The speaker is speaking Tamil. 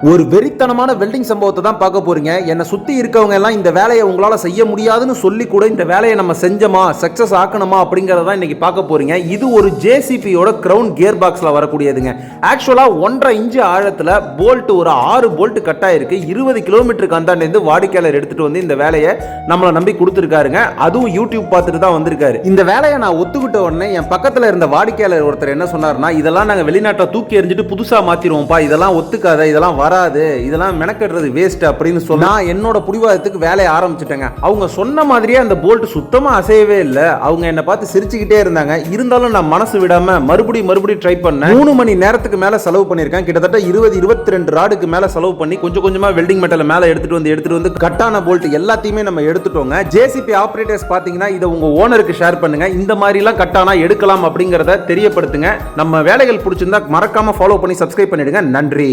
ஒரு வெறித்தனமான வெல்டிங் சம்பவத்தை தான் பார்க்க போறீங்க. என்னை சுத்தி இருக்கவங்க எல்லாம் இந்த வேலையை உங்களால செய்ய முடியாதுன்னு சொல்லி கூட இந்த வேலையை நம்ம செஞ்சோமா சக்சஸ் ஆக்கணுமா அப்படிங்கறத தான் இன்னைக்கு பார்க்க போறீங்க. இது ஒரு ஜேசிபியோட கிரவுண்ட் கியர் பாக்ஸ்ல வரக்கூடியதுங்க. ஆக்சுவலா ஒன்றரை இன்ச்சு ஆழத்துல போல்ட் ஒரு ஆறு போல்ட் கட் ஆயிருக்கு இருபது கிலோமீட்டருக்கு அந்தாண்டேந்து வாடிக்கையாளர் எடுத்துட்டு வந்து இந்த வேலையை நம்மளை நம்பி கொடுத்துருக்காருங்க. அதுவும் யூடியூப் பார்த்துட்டு தான் வந்திருக்காரு. இந்த வேலையை நான் ஒத்துக்கிட்ட உடனே என் பக்கத்துல இருந்த வாடிக்கையாளர் ஒருத்தர் என்ன சொன்னார்னா இதெல்லாம் நாங்க வெளிநாட்டை தூக்கி எறிஞ்சிட்டு புதுசா மாத்திருவோம்ப்பா. இதெல்லாம் ஒத்துக்காத இதெல்லாம் வராது இதெல்லாம் மெனக்கட்டுறது வேஸ்ட் அப்படின்னு நான் என்னோட புடிவாதத்துக்கு வேலையை ஆரம்பிச்சிட்டேங்க. அவங்க சொன்ன மாதிரியே அந்த போல்ட் சுத்தமா அசையவே இல்லை. அவங்க என்னை பார்த்து சிரிச்சுக்கிட்டே இருந்தாங்க. இருந்தாலும் நான் மனசு விடாம மறுபடியும் மறுபடியும் ட்ரை பண்ணேன். மூணு மணி நேரத்துக்கு மேல செலவு பண்ணியிருக்கேன். கிட்டத்தட்ட இருபது இருபத்தி ரெண்டு ராடுக்கு மேல செலவு பண்ணி கொஞ்சம் கொஞ்சமா வெல்டிங் மெட்டலை மேல எடுத்துட்டு வந்து எடுத்துட்டு வந்து கட்டான போல்ட் எல்லாத்தையுமே நம்ம எடுத்துட்டோங்க. ஜேசிபி ஆபரேட்டர்ஸ் பாத்தீங்கன்னா இதை உங்க ஓனருக்கு ஷேர் பண்ணுங்க. இந்த மாதிரி எல்லாம் கட்டானா எடுக்கலாம் அப்படிங்கறத தெரியப்படுத்துங்க. நம்ம வேலைகள் பிடிச்சிருந்தா மறக்காம ஃபாலோ பண்ணி சப்ஸ்கிரைப் பண்ணிடுங்க. நன்றி.